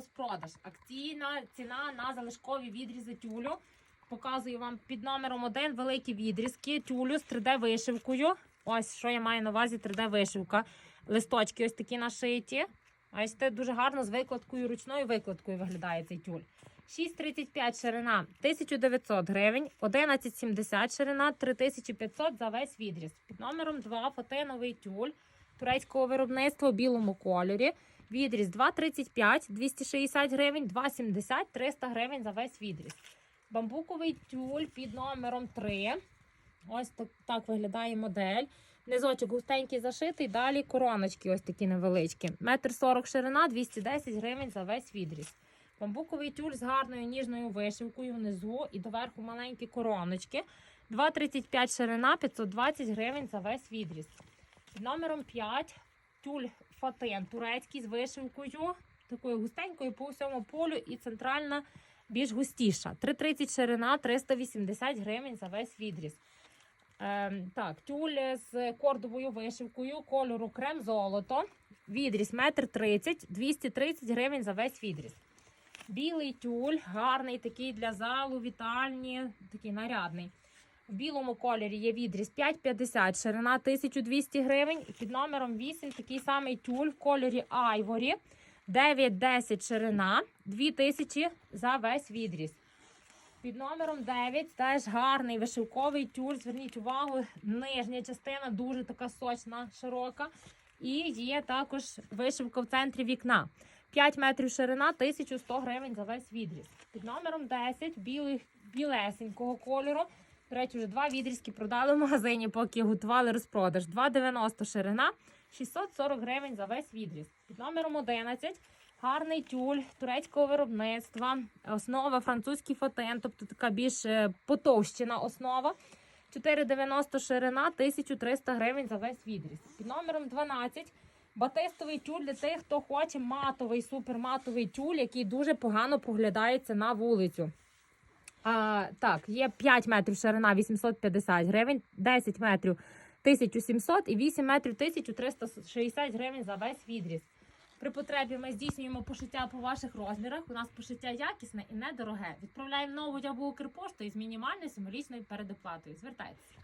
розпродаж. Акційна ціна на залишкові відрізи тюлю. Показую вам під номером 1 великі відрізки тюлю з 3D-вишивкою. Ось що я маю на увазі 3D-вишивка. Листочки ось такі нашиті. Ось це дуже гарно з викладкою, ручною викладкою виглядає цей тюль. 6,35 ширина 1900 гривень, 11,70 ширина 3500 за весь відріз. Під номером 2 фатиновий тюль турецького виробництва у білому кольорі. Відріз 2,35 260 гривень, 2,70 300 гривень за весь відріз. Бамбуковий тюль під номером 3. Ось так, так виглядає модель. Низочок густенький зашитий, далі короночки ось такі невеличкі. Метр 40 ширина, 210 гривень за весь відріз. Бамбуковий тюль з гарною ніжною вишивкою внизу і доверху маленькі короночки. 2,35 ширина, 520 гривень за весь відріз. Під номером 5 тюль фатен турецький з вишивкою, такою густенькою по всьому полю і центральна більш густіша. 3,30 ширина, 380 гривень за весь відріз. Ем, так, тюль з кордовою вишивкою, кольору крем золото. Відріз 1,30 м, 230 гривень за весь відріз. Білий тюль, гарний такий для залу, вітальні, такий нарядний. В білому кольорі є відріз 5,50, ширина 1200 гривень. Під номером 8 такий самий тюль в кольорі айворі. 9,10 ширина, 2000 за весь відріз. Під номером 9 теж гарний вишивковий тюль. Зверніть увагу, нижня частина дуже така сочна, широка. І є також вишивка в центрі вікна. 5 метрів ширина, 1100 гривень за весь відріз. Під номером 10 білий, білесенького кольору. До речі, вже два відрізки продали в магазині, поки готували розпродаж. 2,90 ширина, 640 гривень за весь відріз. Під номером 11 гарний тюль турецького виробництва, основа французький фатен, тобто така більш е, потовщена основа. 4,90 ширина, 1300 гривень за весь відріз. Під номером 12 батистовий тюль для тих, хто хоче матовий, суперматовий тюль, який дуже погано поглядається на вулицю. А, так, є 5 метрів ширина 850 гривень, 10 метрів 1700 і 8 метрів 1360 гривень за весь відріз. При потребі ми здійснюємо пошиття по ваших розмірах. У нас пошиття якісне і недороге. Відправляємо нову або Укрпошту із мінімальною символічною передоплатою. Звертайтеся.